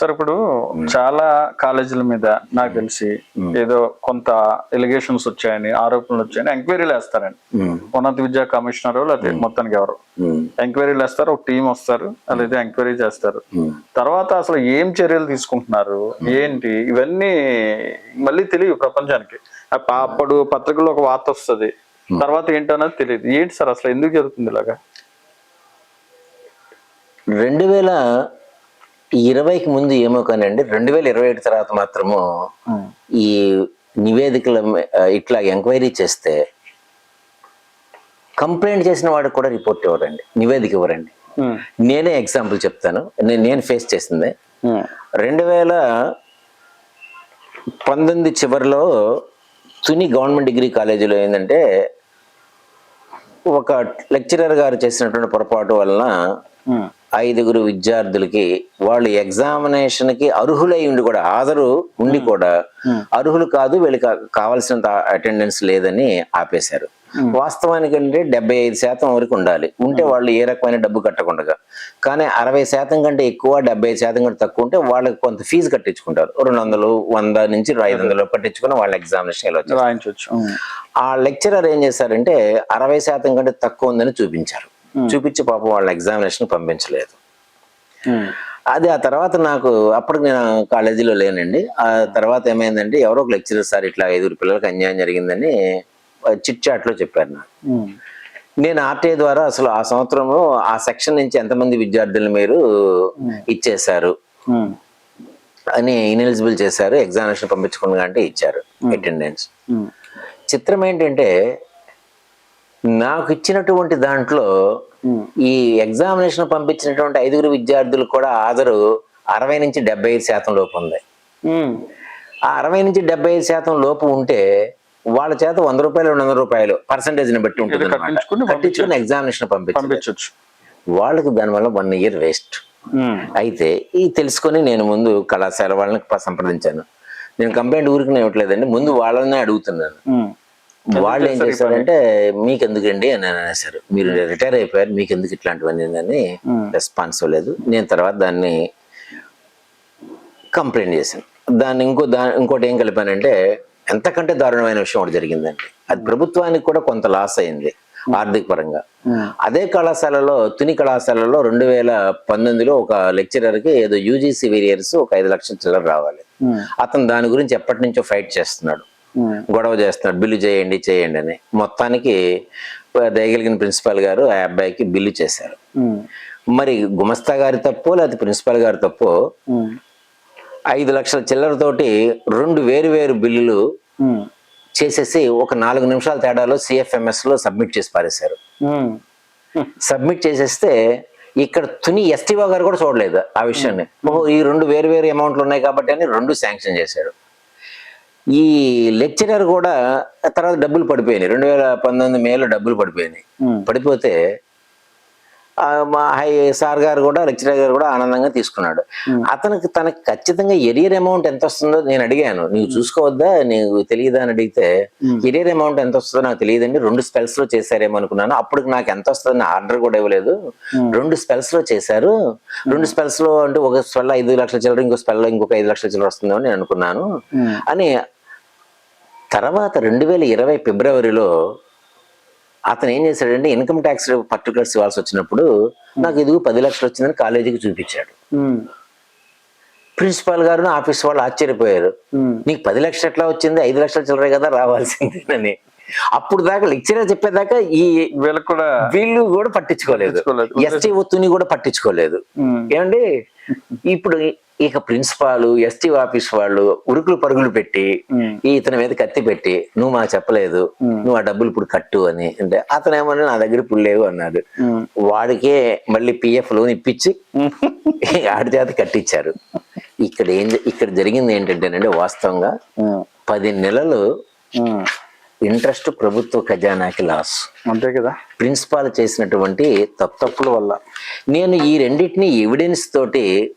Sir ఇప్పుడు చాలా కాలేజీల మీద నాకు తెలిసి ఏదో కొంత ఎలిగేషన్స్ వచ్చాయని ఆరోపణలు వచ్చాయని ఎంక్వైరీలు వేస్తారండి. ఉన్నత విద్యా కమిషనర్ లేకపోతే మొత్తానికి ఎవరు. ఎంక్వైరీలు వేస్తారు ఒక టీం వస్తారు లేదా ఎంక్వైరీ చేస్తారు. తర్వాత అసలు ఏం చర్యలు తీసుకుంటున్నారు? ఏంటి? ఇవన్నీ మళ్ళీ తెలియదు ప్రపంచానికి. అప్ప- అప్పుడు పత్రికలో ఒక వార్త వస్తుంది. తర్వాత ఏంటన్నది తెలియదు. ఏంటి సార్ అసలు ఎందుకు జరుగుతుంది ఇలాగా? రెండు వేల ఇరవైకి ముందు ఏమో కానండి రెండు వేల ఇరవై ఒకటి తర్వాత మాత్రము ఈ నివేదికల ఇట్లా ఎంక్వైరీ చేస్తే కంప్లైంట్ చేసిన వాడికి కూడా రిపోర్ట్ ఇవ్వరండి నివేదిక ఇవ్వరండి. నేనే ఎగ్జాంపుల్ చెప్తాను నేను నేను ఫేస్ చేసింది. రెండు వేల పంతొమ్మిది చివరిలో తుని గవర్నమెంట్ డిగ్రీ కాలేజీలో ఏంటంటే ఒక లెక్చరర్ గారు చేసినటువంటి పొరపాటు వలన ఐదుగురు విద్యార్థులకి వాళ్ళు ఎగ్జామినేషన్కి అర్హులై ఉండి కూడా హాజరు ఉండి కూడా అర్హులు కాదు వీళ్ళకి కావాల్సినంత అటెండెన్స్ లేదని ఆపేశారు. వాస్తవానికి అంటే డెబ్బై ఐదు శాతం వరకు ఉండాలి. ఉంటే వాళ్ళు ఏ రకమైన డబ్బు కట్టకుండా. కానీ అరవై శాతం కంటే ఎక్కువ డెబ్బై శాతం కంటే తక్కువ ఉంటే వాళ్ళకి కొంత ఫీజు కట్టించుకుంటారు. రెండు వందలు వంద నుంచి ఐదు వందలు కట్టించుకుని వాళ్ళ ఎగ్జామినేషన్ రాయించవచ్చు ఆ లెక్చరర్ ఏం చేశారంటే అరవై శాతం కంటే తక్కువ ఉందని చూపించారు. చూపించి పాపం వాళ్ళ ఎగ్జామినేషన్ పంపించలేదు. ఉమ్, అది ఆ తర్వాత నాకు అప్పటికి నేను కాలేజీలో లేనండి. ఆ తర్వాత ఏమైందంటే ఎవరో ఒక లెక్చరర్ సార్ ఇట్లా ఐదుగురు పిల్లలకి అన్యాయం జరిగిందని చిట్ చాట్లో చెప్పారు నాకు. ఉమ్, నేను ఆర్టీఐ ద్వారా అసలు ఆ సంవత్సరము ఆ సెక్షన్ నుంచి ఎంతమంది విద్యార్థులు మీరు ఇచ్చేశారు? అని ఇనెలిజిబుల్ చేశారు ఎగ్జామినేషన్ పంపించకుండా అంటే ఇచ్చారు అటెండెన్స్ చిత్రం ఏంటంటే నాకు ఇచ్చినటువంటి దాంట్లో ఈ ఎగ్జామినేషన్ పంపించినటువంటి ఐదుగురు విద్యార్థులు కూడా హాజరు అరవై నుంచి డెబ్బై ఐదు శాతం లోపు ఉంది. ఆ అరవై నుంచి డెబ్బై ఐదు శాతం లోపు ఉంటే వాళ్ళ చేత వంద రూపాయలు రెండు వందల రూపాయలు పర్సంటేజ్ని బట్టి ఉంటుంది. కట్టించుకుని ఎగ్జామినేషన్ పంపించవచ్చు. వాళ్ళకి దానివల్ల వన్ ఇయర్ వేస్ట్. అయితే ఈ తెలుసుకొని నేను ముందు కళాశాల వాళ్ళని సంప్రదించాను. నేను కంప్లైంట్ ఊరికి ఇవ్వట్లేదండి. ముందు వాళ్ళనే అడుగుతున్నాను. వాళ్ళు ఏం చేశారంటే మీకు ఎందుకండి అని అనేసారు మీరు రిటైర్ అయిపోయారు. మీకు ఎందుకు ఇట్లాంటివన్నీ? అని రెస్పాన్స్ లేదు. నేను తర్వాత దాన్ని కంప్లైంట్ చేశాను. దాన్ని ఇంకో దా ఇంకోటి ఏం కలిపానంటే ఎంతకంటే దారుణమైన విషయం ఒకటి జరిగిందండి. అది ప్రభుత్వానికి కూడా కొంత లాస్ అయింది ఆర్థిక పరంగా. అదే కళాశాలలో తుని కళాశాలలో రెండు వేల పంతొమ్మిదిలో ఒక లెక్చరర్కి ఏదో యూజీసీ వేరియర్స్ ఒక ఐదు లక్షల చిల్లర రావాలి. అతను దాని గురించి ఎప్పటి నుంచో ఫైట్ చేస్తున్నాడు. గొడవ చేస్తున్నాడు బిల్లు చేయండి చేయండి అని. మొత్తానికి దయగలిగిన ప్రిన్సిపాల్ గారు ఆ అబ్బాయికి బిల్లు చేశారు. మరి గుమస్తా గారి తప్పో లేకపోతే ప్రిన్సిపాల్ గారి తప్పో ఐదు లక్షల చిల్లరతోటి రెండు వేరు వేరు బిల్లులు చేసేసి ఒక నాలుగు నిమిషాల తేడాలో సిఎఫ్ఎంఎస్లో సబ్మిట్ చేసి పారేశారు. సబ్మిట్ చేసేస్తే ఇక్కడ తుని ఎస్టీఓ గారు కూడా చూడలేదు ఆ విషయాన్ని. ఓహో ఈ రెండు వేరు వేరు అమౌంట్లు ఉన్నాయి కాబట్టి అని రెండు శాంక్షన్ చేశాడు. ఈ లెక్చరర్ కూడా తర్వాత డబ్బులు పడిపోయినాయి. రెండు వేల పంతొమ్మిది మేలో డబ్బులు పడిపోయినాయి. పడిపోతే మా హై సార్ గారు కూడా లెక్చరర్ గారు కూడా ఆనందంగా తీసుకున్నాడు. అతనికి తనకి ఖచ్చితంగా ఎరియర్ అమౌంట్ ఎంత వస్తుందో నేను అడిగాను. నీవు చూసుకోవద్దా? నీకు తెలియదా? అని అడిగితే ఎరియర్ అమౌంట్ ఎంత వస్తుందో నాకు తెలియదండి. రెండు స్పెల్స్లో చేశారేమో అనుకున్నాను. అప్పుడు నాకు ఎంత వస్తుందని ఆర్డర్ కూడా ఇవ్వలేదు. రెండు స్పెల్స్లో చేశారు రెండు స్పెల్స్లో అంటే ఒక స్పెల్ ఐదు లక్షల చిల్లర ఇంకో స్పెల్ ఇంకొక ఐదు లక్షల చిల్లర వస్తుందో అని నేను అనుకున్నాను. అని తర్వాత రెండు వేల ఇరవై ఫిబ్రవరిలో అతను ఏం చేశాడంటే ఇన్కమ్ ట్యాక్స్ పర్టికులర్స్ ఇవ్వాల్సి వచ్చినప్పుడు నాకు ఇదిగో పది లక్షలు వచ్చిందని కాలేజీకి చూపించాడు. ఉమ్, ప్రిన్సిపాల్ గారు ఆఫీస్ వాళ్ళు ఆశ్చర్యపోయారు. ఉమ్, నీకు పది లక్షలు ఎట్లా వచ్చింది? ఐదు లక్షల చిల్లరే కదా రావాల్సిందేనని. అప్పుడు దాకా లెక్చరర్ చెప్పేదాకా ఈ వీళ్ళకి కూడా వీళ్ళు కూడా పట్టించుకోలేదు. ఎస్టీ ఒత్తుని కూడా పట్టించుకోలేదు. ఏమండి? ఇప్పుడు ఇక ప్రిన్సిపాల్ ఎస్టీ ఆఫీస్ వాళ్ళు ఉరుకులు పరుగులు పెట్టి ఈ ఇతని మీద కత్తి పెట్టి నువ్వు మాకు చెప్పలేదు నువ్వు ఆ డబ్బులు ఇప్పుడు కట్టు అని. అంటే అతను ఏమన్నా నా దగ్గర ఇప్పుడు లేవు అన్నాడు. వాడికే మళ్ళీ పిఎఫ్ లోన్ ఇప్పించి ఆడి చేత కట్టించారు. ఇక్కడ ఏం ఇక్కడ జరిగింది ఏంటంటేనండి వాస్తవంగా పది నెలలు ఇంట్రెస్ట్ ప్రభుత్వ ఖజానాకి లాస్. అంతే కదా. ప్రిన్సిపాల్ చేసినటువంటి తప్పుల వల్ల. నేను ఈ రెండింటిని ఎవిడెన్స్ తోటి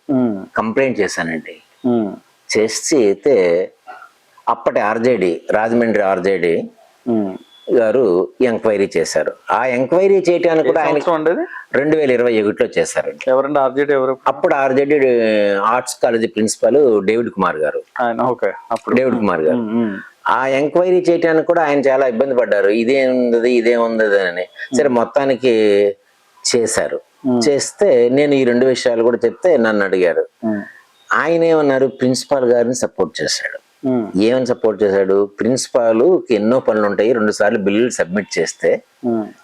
కంప్లైంట్ చేశానండి. చేసి అయితే అప్పటి ఆర్జేడి రాజమండ్రి ఆర్జేడి గారు ఎంక్వైరీ చేశారు. ఆ ఎంక్వైరీ చేయటానికి కూడా ఆయన రెండు వేల ఇరవై ఒకటిలో ఎవరండి? ఆర్జేడీ ఎవరు? అప్పుడు RJD arts college principal David Kumar గారు. డేవిడ్ కుమార్ గారు. ఆ ఎంక్వైరీ చేయడానికి కూడా ఆయన చాలా ఇబ్బంది పడ్డారు. ఇదే ఉంది ఇదే ఉంది అని. సరే మొత్తానికి చేశారు. చేస్తే నేను ఈ రెండు విషయాలు కూడా చెప్తే నన్ను అడిగారు. ఆయన ఏమన్నారు? ప్రిన్సిపాల్ గారిని సపోర్ట్ చేశాడు. ఏమని సపోర్ట్ చేశాడు? ప్రిన్సిపాల్ ఎన్నో పనులు ఉంటాయి. రెండు సార్లు బిల్లులు సబ్మిట్ చేస్తే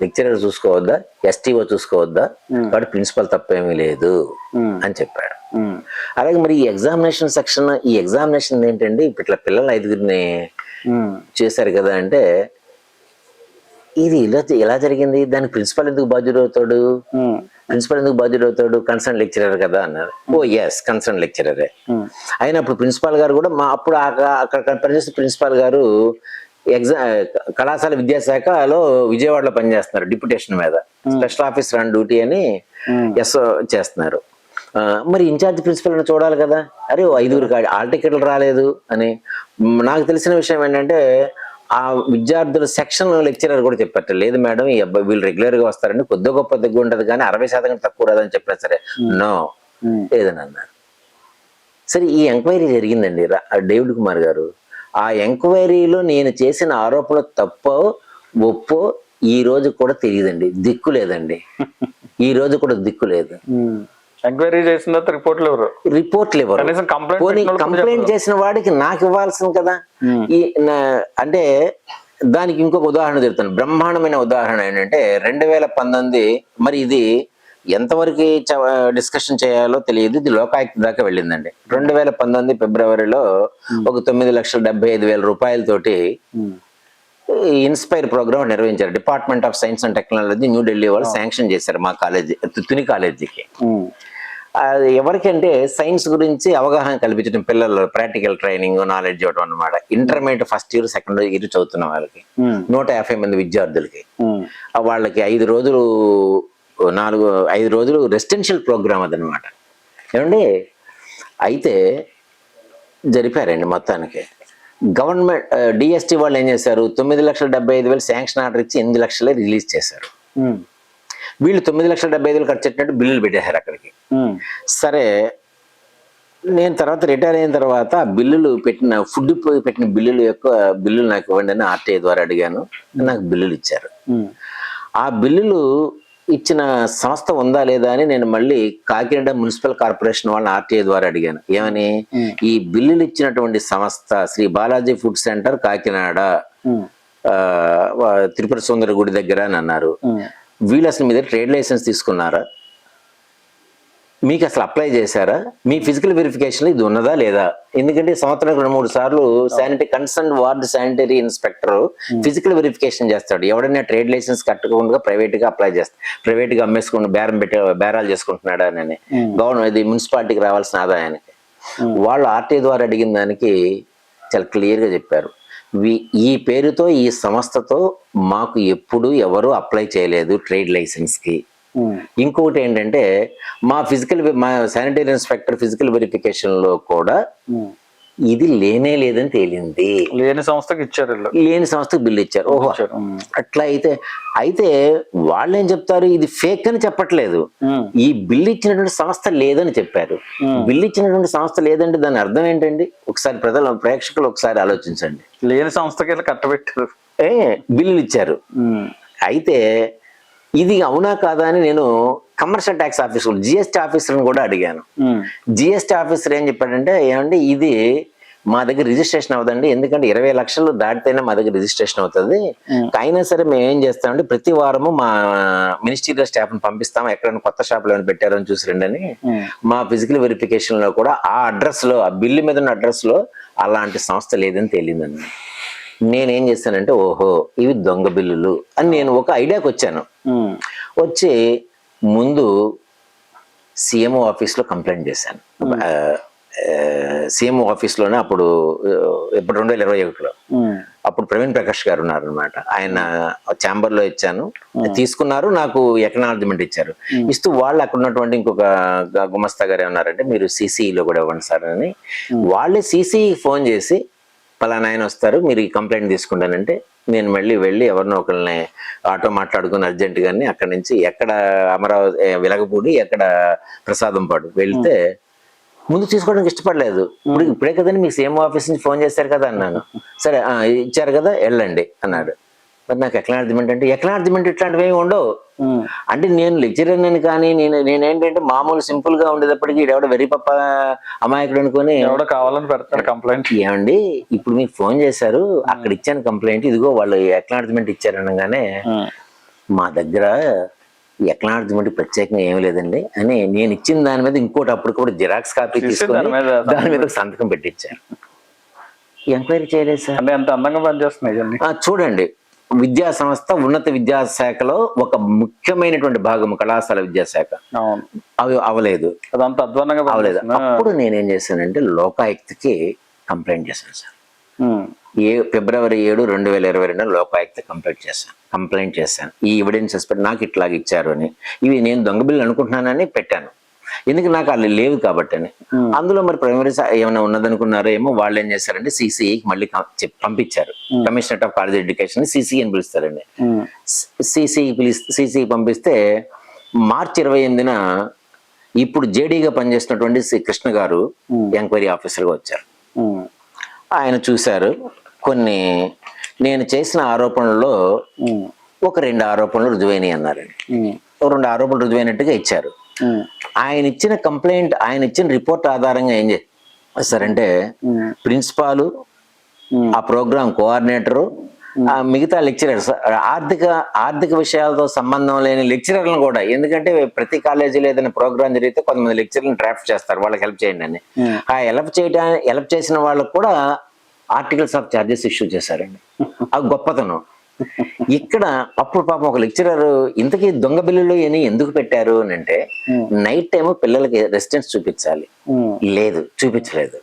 లెక్చరర్ చూసుకోవద్దా? ఎస్టీఓ చూసుకోవద్దా? కాబట్టి ప్రిన్సిపాల్ తప్పేమీ లేదు అని చెప్పాడు. అలాగే మరి ఈ ఎగ్జామినేషన్ సెక్షన్ ఈ ఎగ్జామినేషన్ ఏంటండి? ఇప్పుడు ఇట్లా పిల్లలు ఐదుగురిని చేశారు కదా అంటే ఇది ఇలా ఎలా జరిగింది దానికి ప్రిన్సిపల్ ఎందుకు బాధ్యుడు అవుతాడు ప్రిన్సిపల్ ఎందుకు బాధ్యుడు అవుతాడు కన్సర్న్ లెక్చరర్ కదా అన్నారు. ఓ ఎస్ కన్సర్న్ లెక్చరరే. అయినప్పుడు ప్రిన్సిపాల్ గారు కూడా మా అప్పుడు అక్కడ పనిచేసే ప్రిన్సిపాల్ గారు ఎగ్జా కళాశాల విద్యాశాఖలో విజయవాడలో పనిచేస్తున్నారు డిప్యుటేషన్ మీద. స్పెషల్ ఆఫీసర్ ఆన్ డ్యూటీ అని. ఎస్ చేస్తున్నారు. మరి ఇన్ఛార్జ్ ప్రిన్సిపల్ చూడాలి కదా. అరే ఓ ఐదుగురు ఆల్ టికెట్లు రాలేదు అని. నాకు తెలిసిన విషయం ఏంటంటే ఆ విద్యార్థుల సెక్షన్ లెక్చరర్ కూడా చెప్పారు. లేదు మేడం ఈ అబ్బాయి వీళ్ళు రెగ్యులర్గా వస్తారండి. కొద్ది గొప్ప దగ్గర ఉంటది కానీ అరవై శాతం తక్కువ రాదని చెప్పినా సరే. నో. లేదని అన్నారు సరే ఈ ఎంక్వైరీ జరిగిందండి. డేవిడ్ కుమార్ గారు. ఆ ఎంక్వైరీలో నేను చేసిన ఆరోపణలు తప్పో ఒప్పో ఈ రోజు కూడా తెలియదండి. దిక్కు లేదండి. ఈ రోజు కూడా దిక్కు లేదు. ఎంక్వైరీ చేసిన తర్వాత రిపోర్ట్లు ఎవరు? రిపోర్ట్లు ఇవ్వరు కనీసం కంప్లైంట్ కంప్లైంట్ చేసిన వాడికి నాకు ఇవ్వాల్సింది కదా. ఈ అంటే దానికి ఇంకొక ఉదాహరణ చెప్తాను. బ్రహ్మాండమైన ఉదాహరణ ఏంటంటే రెండు వేల పంతొమ్మిది మరి ఇది ఎంతవరకు డిస్కషన్ చేయాలో తెలియదు. ఇది లోకాయుక్త దాకా వెళ్ళిందండి. రెండు వేల పంతొమ్మిది ఫిబ్రవరిలో ఒక తొమ్మిది లక్షల డెబ్బై ఐదు వేల రూపాయలతోటి ఇన్స్పైర్ ప్రోగ్రామ్ నిర్వహించారు. Department of science and technology New Delhi వాళ్ళు శాంక్షన్ చేశారు మా కాలేజీ తుని కాలేజీకి. ఎవరికంటే సైన్స్ గురించి అవగాహన కల్పించడం పిల్లలు ప్రాక్టికల్ ట్రైనింగ్ నాలెడ్జ్ ఇవ్వడం అనమాట intermediate first year second year చదువుతున్న వాళ్ళకి. నూట యాభై మంది విద్యార్థులకి. వాళ్ళకి ఐదు రోజులు నాలుగు ఐదు రోజులు రెసిడెన్షియల్ ప్రోగ్రామ్ అదనమాట ఏమండి? అయితే జరిపారండి మొత్తానికి. గవర్నమెంట్ డిఎస్టీ వాళ్ళు ఏం చేశారు? తొమ్మిది లక్షల డెబ్బై ఐదు వేలు శాంక్షన్ ఆర్డర్ ఇచ్చి ఎనిమిది లక్షలే రిలీజ్ చేశారు. వీళ్ళు తొమ్మిది లక్షల డెబ్బై ఐదు వేలు ఖర్చు పెట్టినట్టు బిల్లులు పెట్టేశారు అక్కడికి. సరే నేను తర్వాత రిటైర్ అయిన తర్వాత బిల్లులు పెట్టిన ఫుడ్ పెట్టిన బిల్లుల యొక్క బిల్లులు నాకు ఇవ్వండి అని ఆర్టీఐ ద్వారా అడిగాను. నాకు బిల్లులు ఇచ్చారు. ఆ బిల్లులు ఇచ్చిన సంస్థ ఉందా లేదా అని నేను మళ్ళీ కాకినాడ మున్సిపల్ కార్పొరేషన్ వాళ్ళని ఆర్టీఐ ద్వారా అడిగాను. ఏమని? ఈ బిల్లులు ఇచ్చినటువంటి సంస్థ శ్రీ బాలాజీ ఫుడ్ సెంటర్ కాకినాడ త్రిపుర సుందర గుడి దగ్గర అని అన్నారు. వీళ్ళు అసలు మీద ట్రేడ్ లైసెన్స్ తీసుకున్నారా? మీకు అసలు అప్లై చేశారా? మీ ఫిజికల్ వెరిఫికేషన్ ఇది ఉన్నదా లేదా? ఎందుకంటే సంవత్సరం రెండు మూడు సార్లు sanitary concern ward sanitary inspector physical verification చేస్తాడు. ఎవడైనా ట్రేడ్ లైసెన్స్ కట్టకుండా ప్రైవేట్గా అప్లై చేస్తాడు ప్రైవేట్గా అమ్మేసుకుని బేరం పెట్టి బేరాలు చేసుకుంటున్నాడా అని. గవర్నమెంట్ ఇది మున్సిపాలిటీకి రావాల్సిన ఆదాయానికి. వాళ్ళు ఆర్టీ ద్వారా అడిగిన దానికి చాలా క్లియర్గా చెప్పారు. ఈ పేరుతో ఈ సంస్థతో మాకు ఎప్పుడు ఎవరు అప్లై చేయలేదు ట్రేడ్ లైసెన్స్కి ఉమ్, ఇంకొకటి ఏంటంటే మా ఫిజికల్ మా శానిటరీ ఇన్స్పెక్టర్ ఫిజికల్ వెరిఫికేషన్లో కూడా. ఇది లేనే లేదని తేలింది. లేని సంస్థకి ఇచ్చారు లేని సంస్థకు బిల్లు ఇచ్చారు. ఓహో. అట్లా అయితే అయితే వాళ్ళు ఏం చెప్తారు? ఇది ఫేక్ అని చెప్పట్లేదు. ఈ బిల్లు ఇచ్చినటువంటి సంస్థ లేదని చెప్పారు. బిల్లు ఇచ్చినటువంటి సంస్థ లేదంటే దాని అర్థం ఏంటండి? ఒకసారి ప్రజలు ప్రేక్షకులు ఒకసారి ఆలోచించండి. లేని సంస్థకి కట్టబెట్టారు. ఏ బిల్లులు ఇచ్చారు. అయితే ఇది అవునా కాదా అని నేను కమర్షియల్ ట్యాక్స్ ఆఫీసర్ జిఎస్టీ ఆఫీసర్ని కూడా అడిగాను. జిఎస్టీ ఆఫీసర్ ఏం చెప్పాడంటే ఏమంటే ఇది మా దగ్గర రిజిస్ట్రేషన్ అవుతుంది ఎందుకంటే ఇరవై లక్షలు దాటితేనే మా దగ్గర రిజిస్ట్రేషన్ అవుతుంది. అయినా సరే మేము ఏం చేస్తామంటే ప్రతి వారము మా మినిస్టీరియల్ స్టాఫ్ని పంపిస్తాం ఎక్కడైనా కొత్త షాపులు ఏమైనా పెట్టారని చూసి రండి ఉమ్, మా ఫిజికల్ వెరిఫికేషన్లో కూడా ఆ అడ్రస్లో ఆ బిల్లు మీద ఉన్న అడ్రస్లో అలాంటి సంస్థ లేదని తేలిందండి. నేనేం చేశానంటే ఓహో ఇవి దొంగ బిల్లులు అని నేను ఒక ఐడియాకి వచ్చాను వచ్చి ముందు సీఎంఓ ఆఫీస్లో కంప్లైంట్ చేశాను. సీఎంఓ ఆఫీస్లోనే అప్పుడు ఇప్పుడు రెండు వేల ఇరవై ఒకటిలో. అప్పుడు ప్రవీణ్ ప్రకాష్ గారు ఉన్నారనమాట ఆయన ఛాంబర్లో ఇచ్చాను. తీసుకున్నారు నాకు ఎకనాలజ్మెంట్ ఇచ్చారు. ఇస్తూ వాళ్ళు అక్కడ ఉన్నటువంటి ఇంకొక గుమస్తా గారు ఏమన్నారంటే మీరు సిసిలో కూడా ఇవ్వండి సార్ అని. వాళ్ళే సిసి ఫోన్ చేసి పలానా ఆయన వస్తారు మీరు ఈ కంప్లైంట్ తీసుకుంటానంటే నేను మళ్ళీ వెళ్ళి ఎవరినో ఒకరిని ఆటో మాట్లాడుకుని అర్జెంట్ గాని అక్కడి నుంచి ఎక్కడ అమరావతి వెలగపూడి ఎక్కడ ప్రసాదంపాడు వెళ్తే ముందు తీసుకోవడానికి ఇష్టపడలేదు. ఇప్పుడు ఇప్పుడే కదండి మీకు సేమ్ ఆఫీస్ నుంచి ఫోన్ చేశారు కదా అన్నాను. సరే ఇచ్చారు కదా వెళ్ళండి అన్నాడు. మరి నాకు ఎక్నాలజ్మెంట్ అంటే ఎక్నాలజ్మెంట్ ఇట్లాంటివి ఏమి ఉండవు. అంటే నేను లెక్చరర్ అని కానీ నేను నేనేంటంటే మామూలు సింపుల్గా ఉండేటప్పటికి ఎవడ వెరీ పప్ప అమాయకుడు అనుకుని ఎవడో కావాలని పెడతాడు కంప్లైంట్ ఏమండి? ఇప్పుడు మీకు ఫోన్ చేశారు అక్కడ ఇచ్చాను కంప్లైంట్ ఇదిగో వాళ్ళు ఎక్నాలజ్మెంట్ ఇచ్చారు అనగానే మా దగ్గర ఎక్నాలజ్మెంట్ ప్రత్యేకంగా ఏమీ లేదండి అని నేను ఇచ్చిన దాని మీద ఇంకోటి అప్పుడు కూడా జిరాక్స్ కాపీ తీసి తీసుకొని దాని మీద సంతకం పెట్టించారు ఎంక్వైరీ చేయలేదు సార్. అందంగా పనిచేస్తున్నాయి చూడండి. విద్యా సంస్థ ఉన్నత విద్యాశాఖలో ఒక ముఖ్యమైనటువంటి భాగం కళాశాల విద్యాశాఖ. అవి అవలేదు. అదంత అధ్వానంగా అవలేదు. అప్పుడు నేనేం చేశానంటే లోకాయుక్తకి కంప్లైంట్ చేశాను సార్. ఏ ఫిబ్రవరి ఏడు రెండు వేల ఇరవై రెండు లోకాయుక్త కంప్లైంట్ చేశాను. కంప్లైంట్ చేశాను. ఈ ఎవిడెన్సెస్ పెట్టి నాకు ఇట్లాగ ఇచ్చారు అని. ఇవి నేను దొంగ బిల్లు అనుకుంటున్నానని పెట్టాను. ఎందుకు నాకు వాళ్ళు లేవు కాబట్టి అని. అందులో మరి ప్రైమరీ ఏమైనా ఉన్నదనుకున్నారో ఏమో వాళ్ళు ఏం చేశారంటే సిసిఐకి మళ్ళీ పంపించారు. Commissioner of college education CCI అని పిలుస్తారండి. ఉమ్, సిసి పిలిస్తే సిసి పంపిస్తే మార్చి ఇరవై ఎనిమిదిన ఇప్పుడు జేడీగా పనిచేస్తున్నటువంటి శ్రీ కృష్ణ గారు ఎంక్వైరీ ఆఫీసర్గా వచ్చారు. ఆయన చూశారు. కొన్ని నేను చేసిన ఆరోపణల్లో ఒక రెండు ఆరోపణలు రుజువైనవి అన్నారండి రెండు ఆరోపణలు రుజువైనట్టుగా ఇచ్చారు. ఆయన ఇచ్చిన కంప్లైంట్ ఆయన ఇచ్చిన రిపోర్ట్ ఆధారంగా ఏం చేస్తారంటే ప్రిన్సిపాలు ఆ ప్రోగ్రామ్ కోఆర్డినేటరు ఆ మిగతా లెక్చరర్స్ ఆర్థిక ఆర్థిక విషయాలతో సంబంధం లేని లెక్చరర్లను కూడా ఎందుకంటే ప్రతి కాలేజీలో ఏదైనా ప్రోగ్రామ్ జరిగితే కొంతమంది లెక్చరర్లను డ్రాఫ్ట్ చేస్తారు వాళ్ళకి హెల్ప్ చేయండి అని. ఆ హెల్ప్ చేయడానికి హెల్ప్ చేసిన వాళ్ళకు కూడా ఆర్టికల్స్ ఆఫ్ చార్జెస్ ఇష్యూ చేశారండి. అది గొప్పతనం. ఇక్కడ అప్పుడు పాపం ఒక లెక్చరర్ ఇంతకీ దొంగ బిల్లులు అని ఎందుకు పెట్టారు అని అంటే నైట్ టైం పిల్లలకి రెసిడెన్స్ చూపించాలి. లేదు చూపించలేదు.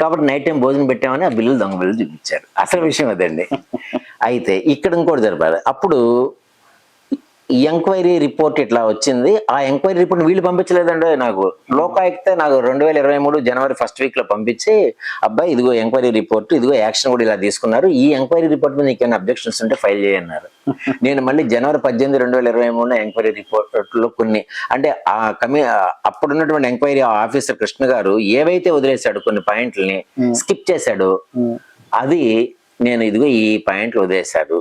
కాబట్టి నైట్ టైం భోజనం పెట్టామని ఆ బిల్లులు దొంగ బిల్లులు చూపించారు. అసలు విషయం అదండి. అయితే ఇక్కడ ఇంకోటి జరపాలి. అప్పుడు ఎంక్వైరీ రిపోర్ట్ ఇట్లా వచ్చింది. ఆ ఎంక్వైరీ రిపోర్ట్ వీళ్ళు పంపించలేదండి నాకు. లోకాయుక్త నాకు రెండు వేల ఇరవై మూడు జనవరి ఫస్ట్ వీక్లో పంపించి అబ్బాయి ఇదిగో ఎంక్వైరీ రిపోర్ట్ ఇదిగో యాక్షన్ కూడా ఇలా తీసుకున్నారు. ఈ ఎంక్వైరీ రిపోర్ట్ మీద నీకు అబ్జెక్షన్స్ ఉంటే ఫైల్ చేయన్నారు నేను మళ్ళీ జనవరి పద్దెనిమిది రెండు వేల ఇరవై మూడు ఎంక్వైరీ రిపోర్ట్లో కొన్ని అంటే ఆ కమి అప్పుడున్నటువంటి ఎంక్వైరీ ఆఫీసర్ కృష్ణ గారు ఏవైతే వదిలేశాడు కొన్ని పాయింట్లని స్కిప్ చేశాడు అది నేను ఇదిగో ఈ పాయింట్లు వదిలేశాడు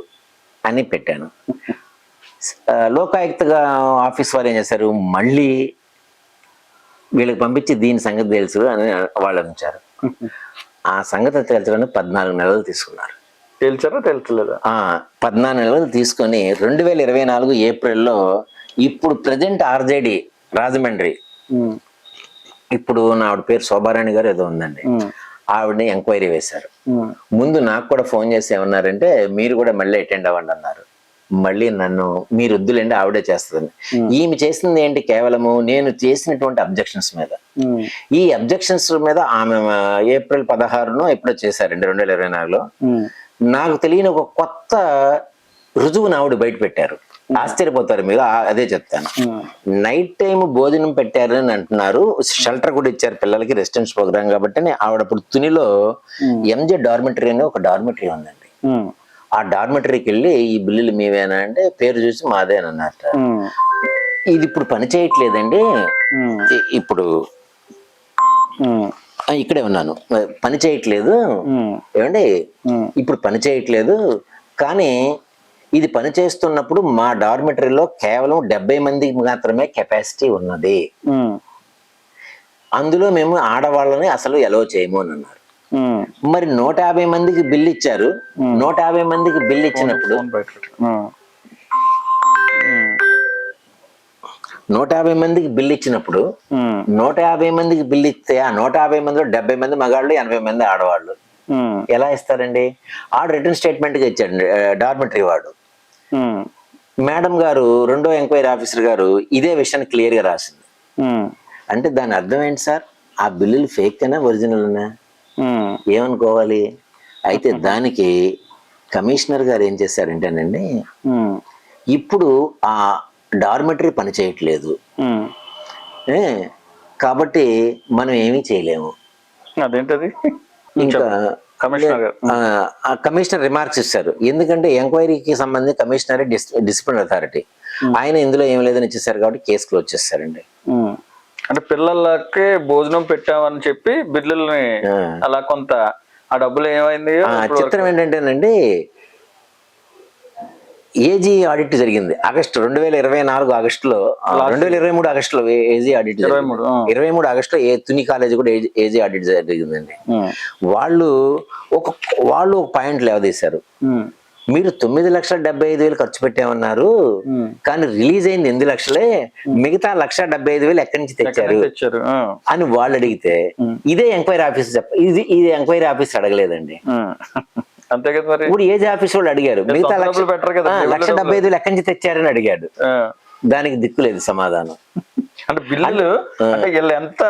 అని పెట్టాను. ఆ, లోకాయుక్తగా ఆఫీస్ వారు ఏం చేశారు? మళ్ళీ వీళ్ళకి పంపించి దీని సంగతి తెలుసు అని వాళ్ళు ఉంచారు ఆ సంగతి తెలుసడానికి పద్నాలుగు నెలలు తీసుకున్నారు. తేల్చారా? తేల్చలేదా? ఆ పద్నాలుగు నెలలు తీసుకొని రెండు వేల ఇరవై నాలుగు ఏప్రిల్లో ఇప్పుడు ప్రజెంట్ ఆర్జేడి రాజమండ్రి. ఇప్పుడు నా ఆవిడ పేరు శోభారాణి గారు ఏదో ఉందండి. ఆవిడని ఎంక్వైరీ వేశారు. ముందు నాకు కూడా ఫోన్ చేసి ఏమన్నారంటే మీరు కూడా మళ్ళీ అటెండ్ అవ్వండి అన్నారు. మళ్ళీ నన్ను మీరు వద్దులేండి ఆవిడే చేస్తుంది ఈమె చేసింది ఏంటి కేవలము నేను చేసినటువంటి అబ్జెక్షన్స్ మీద. ఈ అబ్జెక్షన్స్ మీద ఆమె ఏప్రిల్ పదహారునో ఎప్పుడో చేశారండి రెండు వేల ఇరవై నాలుగులో. నాకు తెలియని ఒక కొత్త రుజువును ఆవిడ బయట పెట్టారు. ఆశ్చర్యపోతారు మీరు అదే చెప్తాను. నైట్ టైం భోజనం పెట్టారు అని అంటున్నారు షెల్టర్ కూడా ఇచ్చారు పిల్లలకి రెసిడెన్స్ ప్రోగ్రామ్ కాబట్టి ఆవిడ ఇప్పుడు తునిలో ఎంజే డార్మెటరీ అని ఒక డార్మెటరీ ఉందండి. ఆ డార్మెటరీకి వెళ్ళి ఈ బిల్లులు మీవేనా అంటే పేరు చూసి మాదేనన్నట్ట. ఇది ఇప్పుడు పని చేయట్లేదండి. ఇప్పుడు ఇక్కడే ఉన్నాను. పని చేయట్లేదు. ఏమండి? ఇప్పుడు పని చేయట్లేదు. కానీ ఇది పని చేస్తున్నప్పుడు మా డార్మెటరీలో కేవలం డెబ్బై మందికి మాత్రమే కెపాసిటీ ఉన్నది. అందులో మేము ఆడవాళ్ళని అసలు ఎలో చేయము అని అన్నారు. మరి నూట యాభై మందికి బిల్ ఇచ్చారు. నూట యాభై మందికి బిల్ ఇచ్చినప్పుడు నూట యాభై మందికి బిల్ ఇచ్చినప్పుడు నూట యాభై మందికి బిల్ ఇస్తే ఆ నూట యాభై మందిలో డెబ్బై మంది మగాళ్ళు ఎనభై మంది ఆడవాళ్ళు. ఎలా ఇస్తారండి? ఆ రిటర్న్ స్టేట్మెంట్గా ఇచ్చాడు డార్మెటరీ వాడు. మేడం గారు రెండో ఎంక్వైరీ ఆఫీసర్ గారు ఇదే విషయాన్ని క్లియర్గా రాసింది. అంటే దాని అర్థం ఏంటి సార్? ఆ బిల్లులు ఫేక్ అయినా ఒరిజినల్ ఉమ్, ఏమనుకోవాలి? అయితే దానికి కమిషనర్ గారు ఏం చేశారంటేనండి ఇప్పుడు ఆ డార్మెటరీ పని చేయట్లేదు. కాబట్టి మనం ఏమీ చేయలేము. అదేంటది? ఇంకా కమిషనర్ రిమార్క్స్ ఇస్తారు ఎందుకంటే ఎంక్వైరీకి సంబంధించి కమిషనర్ డిసిప్లిన్ అథారిటీ. ఆయన ఇందులో ఏం లేదని ఇచ్చేసారు కాబట్టి కేసు క్లోజ్ చేస్తారండి. అంటే పిల్లలకి భోజనం పెట్టామని చెప్పి బిల్లుల్ని ఆ. అలా కొంత ఆ డబ్బులు ఏమైంది ఆ, చిత్రం ఏంటంటేనండి ఏజీ ఆడిట్ జరిగింది ఆగస్టు రెండు వేల ఇరవై నాలుగు ఆగస్టులో రెండు వేల ఇరవై మూడు ఆగస్టులో ఏజీ ఆడిట్ ఇరవై మూడు ఆగస్టులో ఏ తుని కాలేజీ కూడా ఏజీ- ఆడిట్ జరిగిందండి. వాళ్ళు ఒక వాళ్ళు ఒక పాయింట్ లేవదీశారు. మీరు తొమ్మిది లక్షల డెబ్బై ఐదు వేలు ఖర్చు పెట్టామన్నారు. కానీ రిలీజ్ అయింది ఎనిమిది లక్షలే. మిగతా లక్ష డెబ్బై ఐదు వేలు ఎక్కడి నుంచి తెచ్చారు. అని వాళ్ళు అడిగితే ఇదే ఎంక్వైరీ ఆఫీసర్ చెప్ప ఇది ఇది ఎంక్వైరీ ఆఫీసర్ అడగలేదండి. అంతే కదా మరి? ఇప్పుడు ఏజ్ ఆఫీస్ వాళ్ళు అడిగారు. మిగతా లక్ష లక్ష డెబ్బై ఐదు వేలు ఎక్కడి నుంచి తెచ్చారని అడిగాడు. దానికి దిక్కు లేదు సమాధానం. అంటే బిల్లులు అంటే వీళ్ళు ఎంత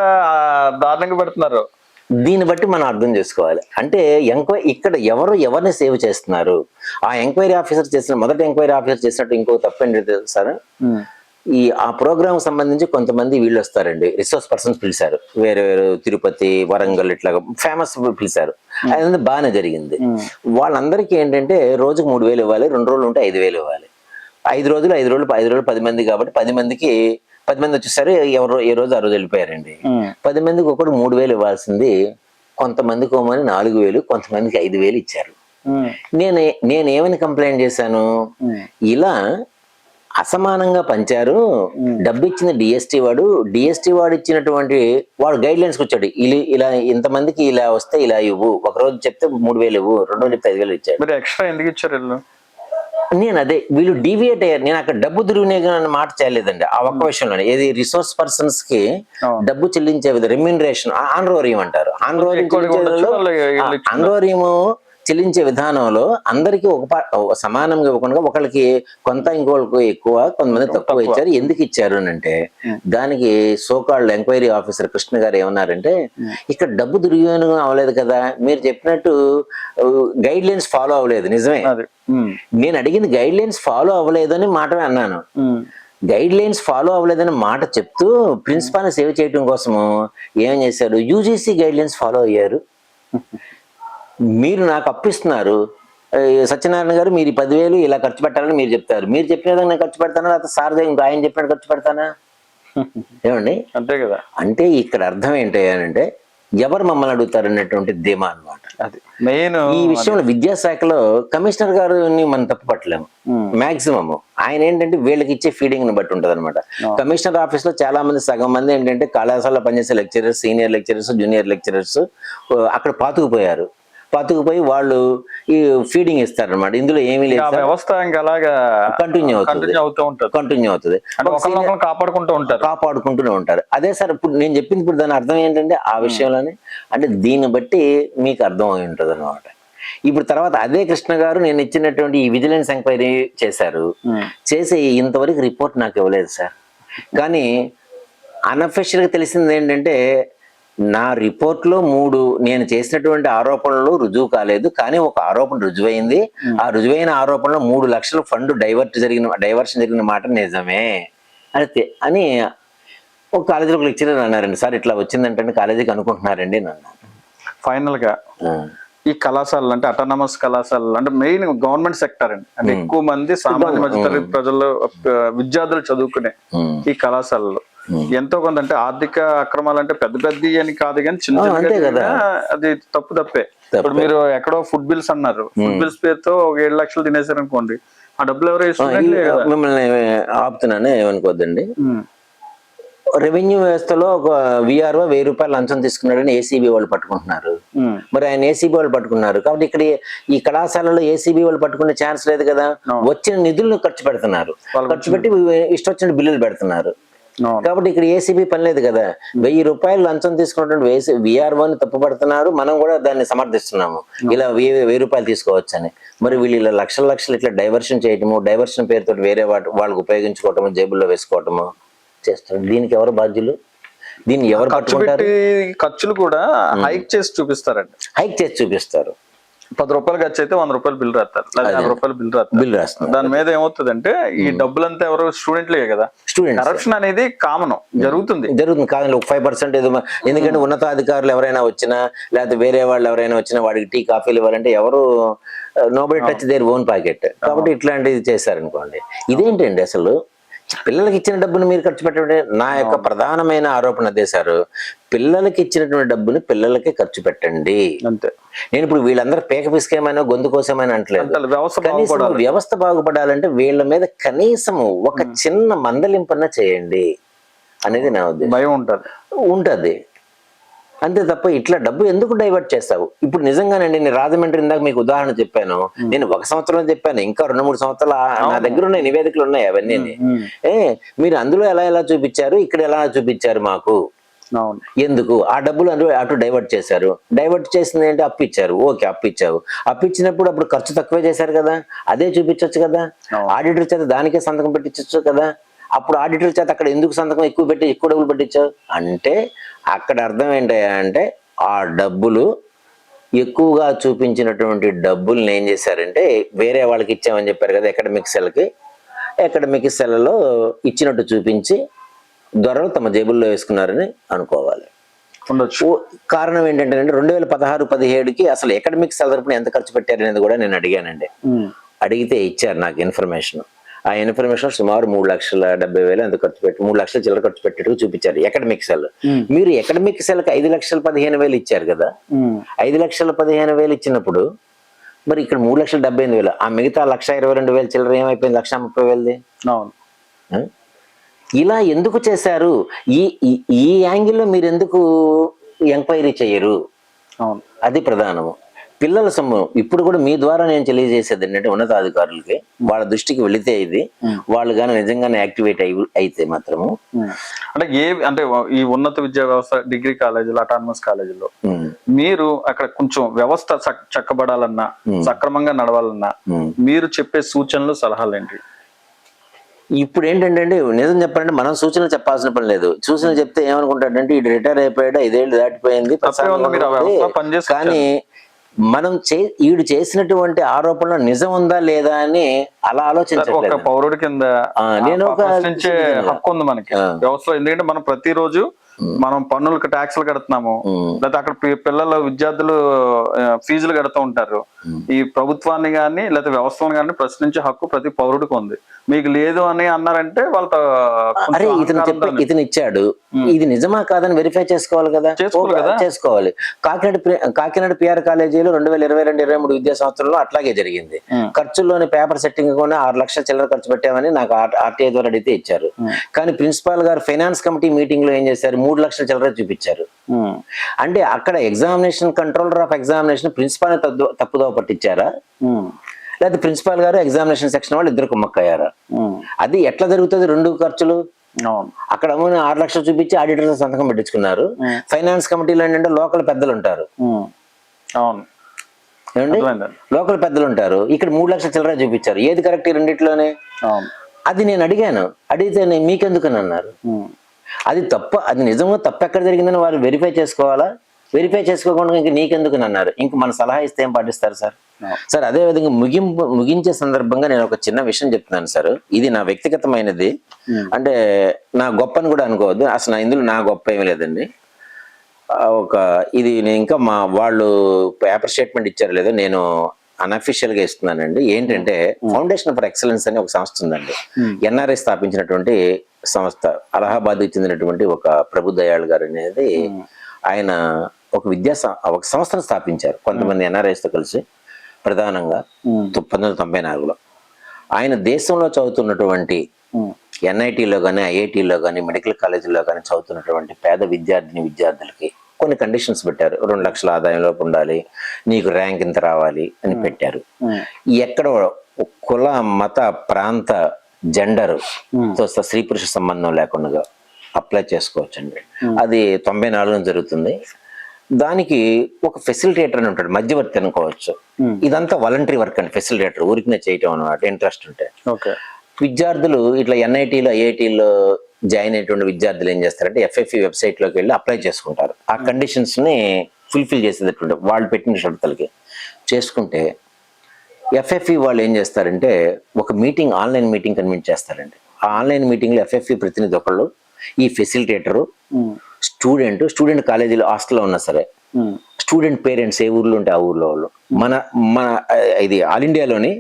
దారుణంగా పెడుతున్నారు? దీన్ని బట్టి మనం అర్థం చేసుకోవాలి. అంటే ఎంక్వైరీ ఇక్కడ ఎవరు ఎవరిని సేవ్ చేస్తున్నారు? ఆ ఎంక్వైరీ ఆఫీసర్ చేసిన మొదటి ఎంక్వైరీ ఆఫీసర్ చేసినట్టు ఇంకో తప్పేంటి ఉమ్. ఈ ఆ ప్రోగ్రామ్ సంబంధించి కొంతమంది వీళ్ళు వస్తారండి. రిసోర్స్ పర్సన్స్ పిలిచారు. వేరే వేరే తిరుపతి వరంగల్ ఇట్లా ఫేమస్ పిలిచారు. అది బాగానే జరిగింది. వాళ్ళందరికీ ఏంటంటే రోజుకు మూడు వేలు ఇవ్వాలి రెండు రోజులు ఉంటే ఐదు వేలు ఇవ్వాలి. ఐదు రోజులు ఐదు రోజులు ఐదు రోజులు పది మంది కాబట్టి పది మందికి పది మంది వచ్చేసరి ఎవరు ఏ రోజు ఆ రోజు వెళ్ళిపోయారండి. పది మందికి ఒకటి మూడు వేలు ఇవ్వాల్సింది. కొంతమందికి కోమని నాలుగు వేలు కొంతమందికి ఐదు వేలు ఇచ్చారు. నేను నేనేమని కంప్లైంట్ చేశాను. ఇలా అసమానంగా పంచారు. డబ్బు ఇచ్చిన డిఎస్టీ వాడు డిఎస్టీ వాడు ఇచ్చినటువంటి వాడు గైడ్ లైన్స్ వచ్చాడు ఇలా ఇలా ఇంతమందికి ఇలా వస్తే ఇలా ఇవ్వు. ఒక రోజు చెప్తే మూడు వేలు ఇవ్వు రెండు రోజులు చెప్తే ఐదు వేలు ఇచ్చాడు. ఎక్స్ట్రా ఎందుకు ఇచ్చారు నేను అదే వీళ్ళు డీవియేట్ అయ్యారు. నేను అక్కడ డబ్బు దుర్వినియోగం మాట చేయలేదండి. ఆ ఒక్క విషయంలో ఏది రిసోర్స్ పర్సన్స్కి. డబ్బు చెల్లించే విధంగా రెమ్యూనరేషన్ ఆన్రోరియం అంటారు. ఆన్రోరియం ఎక్కువ చెల్లించే విధానంలో అందరికీ ఒక సమానంగా ఇవ్వకుండా ఒకళ్ళకి కొంత ఇంకోళ్ళకి ఎక్కువ కొంతమంది తక్కువ ఇచ్చారు. ఎందుకు ఇచ్చారు అని అంటే దానికి సోకాళ్ళు ఎంక్వైరీ ఆఫీసర్ కృష్ణ గారు ఏమన్నారంటే ఇక్కడ డబ్బు దుర్వినియోగం అవ్వలేదు కదా మీరు చెప్పినట్టు గైడ్ లైన్స్ ఫాలో అవ్వలేదు. నిజమే. నేను అడిగింది గైడ్ లైన్స్ ఫాలో అవ్వలేదని మాట అన్నాను. ఉమ్. గైడ్ లైన్స్ ఫాలో అవ్వలేదని మాట చెప్తూ ప్రిన్సిపాల్ని సేవ్ చేయడం కోసము ఏం చేశారు? యూజీసీ గైడ్ లైన్స్ ఫాలో అయ్యారు. మీరు నాకు అప్పిస్తున్నారు సత్యనారాయణ గారు మీరు పదివేలు ఇలా ఖర్చు పెట్టాలని మీరు చెప్తారు. మీరు చెప్పిన విధంగా నేను ఖర్చు పెడతానా? లేకపోతే సార్ దగ్గర ఇంకా ఆయన చెప్పినట్టు ఖర్చు పెడతానా? ఏమండి? అంతే కదా. అంటే ఇక్కడ అర్థం ఏంటి అని అంటే ఎవరు మమ్మల్ని అడుగుతారు అన్నటువంటి ధీమా అన్నమాట. అది మెయిన్ ఈ విషయంలో విద్యాశాఖలో కమిషనర్ గారిని మనం తప్పు పట్టలేము. మాక్సిమం ఆయన ఏంటంటే వీళ్ళకి ఇచ్చే ఫీడింగ్ని బట్టి ఉంటది అనమాట కమిషనర్ ఆఫీస్లో చాలా మంది సగం మంది ఏంటంటే కళాశాలలో పనిచేసే lecturers senior lecturers junior lecturers అక్కడ పాతుకుపోయారు. పాతుకుపోయి వాళ్ళు ఈ ఫీడింగ్ ఇస్తారన్నమాట. ఇందులో ఏమీ లేదు వ్యవస్థ కంటిన్యూ అవుతుంది. కంటిన్యూ అవుతుంది. కాపాడుకుంటూ ఉంటారు. కాపాడుకుంటూనే ఉంటారు. అదే సార్ ఇప్పుడు నేను చెప్పింది ఇప్పుడు దాని అర్థం ఏంటంటే ఆ విషయంలోనే అంటే దీన్ని బట్టి మీకు అర్థం అయి ఉంటుంది అనమాట ఇప్పుడు తర్వాత అదే కృష్ణ గారు నేను ఇచ్చినటువంటి ఈ విజిలెన్స్ ఎంక్వైరీ చేశారు. చేసి ఇంతవరకు రిపోర్ట్ నాకు ఇవ్వలేదు సార్. కానీ unofficial గా తెలిసింది ఏంటంటే నా రిపోర్ట్లో మూడు నేను చేసినటువంటి ఆరోపణలు రుజువు కాలేదు కానీ ఒక ఆరోపణ రుజువైంది. ఆ రుజువైన ఆరోపణలో మూడు లక్షల ఫండ్ డైవర్ట్ జరిగిన డైవర్షన్ జరిగిన మాట నిజమే. అని తె- అని ఒక కాలేజీలో ఒక లెక్చరర్ అన్నారండి సార్ ఇట్లా వచ్చిందంటే కాలేజీకి అనుకుంటున్నారండి ఫైనల్గా ఆ. ఈ కళాశాలలు అంటే అటానమస్ కళాశాలలు అంటే మెయిన్ గవర్నమెంట్ సెక్టర్ అండి. అంటే ఎక్కువ మంది సామాన్య మధ్యతరగతి ప్రజలు ఆ, విద్యార్థులు చదువుకునే. ఈ కళాశాలలో ఎంతో కొంత అంటే ఆర్థిక అక్రమాలు అంటే పెద్ద పెద్ద అని కాదు కానీ చిన్న కదా. అది తప్పు తప్పే. ఇప్పుడు మీరు ఎక్కడో ఫుడ్ బిల్స్ అన్నారు. ఫుడ్ బిల్స్ పేరుతో ఒక ఏడు లక్షలు తినేసారు అనుకోండి ఆ డబ్బులు ఎవరు మిమ్మల్ని ఆపుతున్నాను ఏమనుకోద్దండి? ఉమ్. రెవెన్యూ వ్యవస్థలో ఒక విఆర్ఓ వెయ్యి రూపాయలు లంచం తీసుకున్నాడని ఏసీబీ వాళ్ళు పట్టుకుంటున్నారు. మరి ఆయన ఏసీబీ వాళ్ళు పట్టుకున్నారు. కాబట్టి ఇక్కడ ఈ కళాశాలలో ఏసీబీ వాళ్ళు పట్టుకునే ఛాన్స్ లేదు కదా. వచ్చిన నిధులను ఖర్చు పెడుతున్నారు. ఖర్చు పెట్టి ఇష్టం వచ్చిన బిల్లులు పెడుతున్నారు. కాబట్టి ఇక్కడ ఏసీబీ పని లేదు కదా. వెయ్యి రూపాయలు లంచం తీసుకున్నటువంటి విఆర్ఓని తప్పుపడుతున్నారు మనం కూడా దాన్ని సమర్థిస్తున్నాము. ఇలా వెయ్యి వెయ్యి రూపాయలు తీసుకోవచ్చు అని మరి వీళ్ళు ఇలా లక్షల లక్షలు ఇట్లా డైవర్షన్ చేయటము డైవర్షన్ పేరుతో వేరే వాటి వాళ్ళకి ఉపయోగించుకోవటము జేబుల్లో వేసుకోవటము చేస్తారు. దీనికి ఎవరు బాధ్యులు? దీన్ని ఎవరు ఖర్చులు కూడా హైక్ చేసి చూపిస్తారండి. హైక్ చేసి చూపిస్తారు. పది రూపాయలు ఖర్చు అయితే వంద రూపాయలు బిల్ రాస్తారు. యాభై రూపాయలు బిల్ రాస్తారు. బిల్ రాస్తున్నారు దాని మీద ఏమవుతుందంటే ఈ డబ్బులంతా ఎవరు స్టూడెంట్లే కదా. స్టూడెంట్స్ కరప్షన్ అనేది కామన్. జరుగుతుంది. జరుగుతుంది. కాదండి ఒక ఫైవ్ పర్సెంట్ ఎందుకంటే ఉన్నతాధికారులు ఎవరైనా వచ్చినా లేకపోతే వేరే వాళ్ళు ఎవరైనా వచ్చినా వాడికి టీ కాఫీలు ఇవ్వాలంటే ఎవరు nobody touch their own packet కాబట్టి ఇట్లాంటిది చేశారనుకోండి. ఇదేంటండి అసలు? పిల్లలకి ఇచ్చిన డబ్బును మీరు ఖర్చు పెట్టండి నా యొక్క ప్రధానమైన ఆరోపణ అదే సార్. పిల్లలకి ఇచ్చినటువంటి డబ్బుని పిల్లలకే ఖర్చు పెట్టండి. అంతే. నేను ఇప్పుడు వీళ్ళందరూ పేక పిసికేమైనా గొంతు కోసమైనా అంటలేదు. అంటే వ్యవస్థ కనీసం బాగుపడాలి వ్యవస్థ బాగుపడాలంటే వీళ్ళ మీద కనీసము ఒక చిన్న మందలింపన్న చేయండి. అనేది నా ఉద్దేశం. భయం ఉంటది. ఉంటది. అంతే తప్ప ఇట్లా డబ్బు ఎందుకు డైవర్ట్ చేస్తావు? ఇప్పుడు నిజంగానండి నేను రాజమండ్రి ఇందాక మీకు ఉదాహరణ చెప్పాను. నేను ఒక సంవత్సరం చెప్పాను ఇంకా రెండు మూడు సంవత్సరాలు నా దగ్గర ఉన్న నివేదికలు ఉన్నాయి అవన్నీ. ఏ మీరు అందులో ఎలా ఎలా చూపించారు? ఇక్కడ ఎలా చూపించారు మాకు? ఎందుకు? ఆ డబ్బులు అటు అటు డైవర్ట్ చేశారు. డైవర్ట్ చేసింది ఏంటి? అప్పు ఇచ్చారు. ఓకే అప్పు ఇచ్చావు. అప్పు ఇచ్చినప్పుడు అప్పుడు ఖర్చు తక్కువే చేశారు కదా? అదే చూపించవచ్చు కదా. ఆడిటర్ చేత దానికే సంతకం పెట్టించవచ్చు కదా? అప్పుడు ఆడిటర్ చేత అక్కడ ఎందుకు సంతకం ఎక్కువ పెట్టి ఎక్కువ డబ్బులు పెట్టించావు అంటే అక్కడ అర్థం ఏంటయ్యా అంటే ఆ డబ్బులు ఎక్కువగా చూపించినటువంటి డబ్బుల్ని ఏం చేశారంటే వేరే వాళ్ళకి ఇచ్చామని చెప్పారు కదా అకాడమిక్ సెల్కి. అకాడమిక్ సెల్లో ఇచ్చినట్టు చూపించి దొరలు తమ జేబుల్లో వేసుకున్నారని అనుకోవాలి. ఉండొచ్చు. కారణం ఏంటంటే రెండు వేల పదహారు పదిహేడుకి అసలు అకాడమిక్ తరపున ఎంత ఖర్చు పెట్టారు అనేది కూడా నేను అడిగానండి. అడిగితే ఇచ్చారు నాకు ఇన్ఫర్మేషన్. ఆ ఇన్ఫర్మేషన్ సుమారు మూడు లక్షల డెబ్బై వేలు ఎంత ఖర్చు పెట్టి మూడు లక్షల చిల్లర ఖర్చు పెట్టేట్టు చూపించారు అకాడమిక్ సెల్. మీరు అకాడమిక్ సెల్కి ఐదు లక్షల పదిహేను వేలు ఇచ్చారు కదా. ఐదు లక్షల పదిహేను వేలు ఇచ్చినప్పుడు మరి ఇక్కడ మూడు లక్షల డెబ్బై ఎనిమిది వేలు ఆ మిగతా లక్ష ఇరవై రెండు వేలు చిల్లర ఏమైపోయింది? లక్ష ముప్పై వేలది? అవును? ఇలా ఎందుకు చేశారు? ఈ ఈ- ఈ యాంగిల్లో మీరు ఎందుకు ఎంక్వైరీ చేయరు? అవును. అది ప్రధానము. పిల్లల సొమ్ము. ఇప్పుడు కూడా మీ ద్వారా నేను తెలియజేసేది ఏంటంటే ఉన్నతాధికారులకి వాళ్ళ దృష్టికి వెళితే ఇది. వాళ్ళు కానీ నిజంగానే యాక్టివేట్ అయి అయితే మాత్రము. అంటే ఏ అంటే ఈ ఉన్నత విద్యా వ్యవస్థ డిగ్రీ కాలేజీలు అటానమస్ కాలేజీలో మీరు అక్కడ కొంచెం వ్యవస్థ చక్- చక్కబడాలన్నా సక్రమంగా నడవాలన్నా. మీరు చెప్పే సూచనలు సలహాలు ఏంటి ఇప్పుడు ఏంటంటే నిజం చెప్పాలంటే మనం సూచనలు చెప్పాల్సిన పని లేదు. సూచనలు చెప్తే ఏమనుకుంటాడంటే ఇటు రిటైర్ అయిపోయాడు ఐదేళ్ళు దాటిపోయింది కానీ మనం చే ఈడు చేసినటువంటి ఆరోపణలో నిజం ఉందా లేదా అని అలా ఒక ఆలోచించట్లేదు. పౌరుడి కింద నేను ఒక ప్రశ్నించే హక్కు ఉంది మనకి. వ్యవస్థలో ఎందుకంటే మనం ప్రతిరోజు మనం పన్నులకు ట్యాక్స్లు కడుతున్నాము. లేకపోతే అక్కడ పిల్లలు విద్యార్థులు ఫీజులు కడుతూ ఉంటారు. ఈ ప్రభుత్వాన్ని గాని లేకపోతే వ్యవస్థలను గాని ప్రశ్నించే హక్కు ప్రతి పౌరుడికి ఉంది. మీకు లేదు అని అన్నారంటే వాళ్ళతో అరే ఇతను చెప్పి ఇతను ఇచ్చాడు. ఇది నిజమా కాదని వెరిఫై చేసుకోవాలి కదా? చేసుకోవాలి కాకినాడ కాకినాడ పిఆర్ కాలేజీలో రెండు వేల ఇరవై రెండు ఇరవై మూడు విద్యా సంవత్సరంలో అట్లాగే జరిగింది. ఖర్చుల్లోని పేపర్ సెట్టింగ్ కూడా ఆరు లక్షల చిల్లర ఖర్చు పెట్టామని నాకు ఆర్టీఐ ద్వారా అడిగితే ఇచ్చారు. కానీ ప్రిన్సిపాల్ గారు ఫైనాన్స్ కమిటీ మీటింగ్లో ఏం చేశారు? మూడు లక్షల చిల్లర చూపించారు. అంటే అక్కడ examination controller of examination principal తప్పుదోవ పట్టించారా. లేకపోతే ప్రిన్సిపాల్ గారు ఎగ్జామినేషన్ సెక్షన్ వాళ్ళు ఇద్దరు కుమ్మక్కయ్యారా. అది ఎట్లా జరుగుతుంది రెండు ఖర్చులు? అక్కడ ఆరు లక్షలు చూపించి ఆడిటర్ సంతకం పెట్టించుకున్నారు. ఫైనాన్స్ కమిటీలో ఏంటంటే లోకల్ పెద్దలు ఉంటారు. అవును. ఏమండి? లోకల్ పెద్దలు ఉంటారు. ఇక్కడ మూడు లక్షల చిల్లర చూపించారు. ఏది కరెక్ట్ రెండిట్లోనే? అది నేను అడిగాను. అడిగితే నేను మీకెందుకని అన్నారు. అది తప్ప అది నిజంగా తప్పు ఎక్కడ జరిగిందని వారు వెరిఫై చేసుకోవాలా? వెరిఫై చేసుకోకుండా ఇంక నీకెందుకని అన్నారు. ఇంక మన సలహా ఇస్తే ఏం పాటిస్తారు సార్? సార్ అదే విధంగా ముగింపు ముగించే సందర్భంగా నేను ఒక చిన్న విషయం చెప్తున్నాను సార్. ఇది నా వ్యక్తిగతమైనది. Hmm. అంటే నా గొప్ప కూడా అనుకోవద్దు. అసలు ఇందులో నా గొప్ప ఏమీ లేదండి. ఒక ఇది నేను ఇంకా మా వాళ్ళు పేపర్ స్టేట్మెంట్ ఇచ్చారు లేదో నేను గా ఇస్తున్నానండి. ఏంటంటే ఫౌండేషన్ ఫర్ ఎక్సలెన్స్ అని ఒక సంస్థ ఉందండి. ఎన్ఆర్ఐ స్థాపించినటువంటి సంస్థ. అలహాబాద్ చెందినటువంటి ఒక ప్రభు దయాళ్ గారు అనేది ఆయన ఒక విద్యా ఒక సంస్థను స్థాపించారు. కొంతమంది NRIs తో కలిసి ప్రధానంగా. పంతొమ్మిది వందల తొంభై నాలుగులో. ఆయన దేశంలో చదువుతున్నటువంటి. ఎన్ఐటీలో కానీ ఐఐటీలో కానీ మెడికల్ కాలేజీలో కానీ చదువుతున్నటువంటి పేద విద్యార్థిని విద్యార్థులకి కొన్ని కండిషన్స్ పెట్టారు. రెండు లక్షల ఆదాయంలోపు ఉండాలి నీకు ర్యాంక్ ఇంత రావాలి అని పెట్టారు. ఎక్కడ కుల మత ప్రాంత జెండర్ స్త్రీ పురుష సంబంధం లేకుండా అప్లై చేసుకోవచ్చండి. అది తొంభై నాలుగున జరుగుతుంది. దానికి ఒక ఫెసిలిటేటర్ అని ఉంటాడు మధ్యవర్తి అనుకోవచ్చు. Hmm. ఇదంతా వాలంటరీ వర్క్ అండి ఫెసిలిటేటర్ ఊరికినే చేయటం అనమాట ఇంట్రెస్ట్ ఉంటే. ఓకే విద్యార్థులు ఇట్లా ఎన్ఐటీలో ఐఐటీలో జాయిన్ అయినటువంటి విద్యార్థులు ఏం చేస్తారంటే ఎఫ్ఎఫ్ఈ వెబ్సైట్లోకి వెళ్ళి అప్లై చేసుకుంటారు. ఆ కండిషన్స్ని ఫుల్ఫిల్ చేసేటటువంటి వాళ్ళు పెట్టిన షరతులకి చేసుకుంటే ఎఫ్ఎఫ్ఈ వాళ్ళు ఏం చేస్తారంటే ఒక మీటింగ్ ఆన్లైన్ మీటింగ్ కన్వీన్ చేస్తారండి. ఆ ఆన్లైన్ మీటింగ్లో ఎఫ్ఎఫ్ఈ ప్రతినిధి ఒకళ్ళు ఈ ఫెసిలిటేటరు స్టూడెంట్ స్టూడెంట్ కాలేజీలో హాస్టల్లో ఉన్నా సరే స్టూడెంట్ పేరెంట్స్ ఏ ఊర్లో ఉంటే ఆ ఊర్లో వాళ్ళు. మన మన ఇది ఆల్ ఇండియాలోని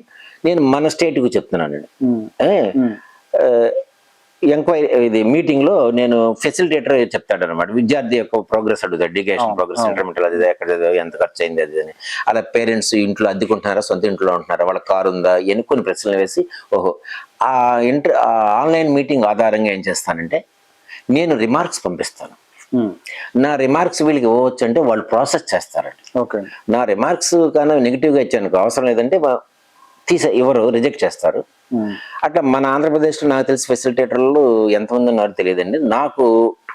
నేను మన స్టేట్కి ఆ, ఎంక్వైరీ ఇది మీటింగ్లో నేను ఫెసిలిటేటర్ చెప్తాడు అనమాట విద్యార్థి యొక్క ప్రోగ్రెస్ అడుగుతాడు ఎడ్యుకేషన్ ప్రోగ్రెస్ ఇంటర్మీడియట్ అది ఎక్కడ ఎంత ఖర్చు అయింది అది అని అలా పేరెంట్స్ ఇంట్లో అద్దెకుంటున్నారా సొంత ఇంట్లో ఉంటున్నారా వాళ్ళ కారు ఉందా ఎన్ని కొన్ని ప్రశ్నలు వేసి ఓహో. ఆ ఇంటర్ ఆన్లైన్ మీటింగ్ ఆధారంగా ఏం చేస్తానంటే నేను రిమార్క్స్ పంపిస్తాను. నా రిమార్క్స్ వీళ్ళకి ఇవ్వచ్చు అంటే వాళ్ళు ప్రాసెస్ చేస్తారండి ఓకే నా రిమార్క్స్ కానీ నెగిటివ్గా ఇచ్చాను అవసరం లేదంటే తీసే ఎవరు రిజెక్ట్ చేస్తారు. ఉమ్, అట్లా మన ఆంధ్రప్రదేశ్లో నాకు తెలిసి ఫెసిలిటేటర్లు ఎంతమంది ఉన్నారో తెలియదండి. నాకు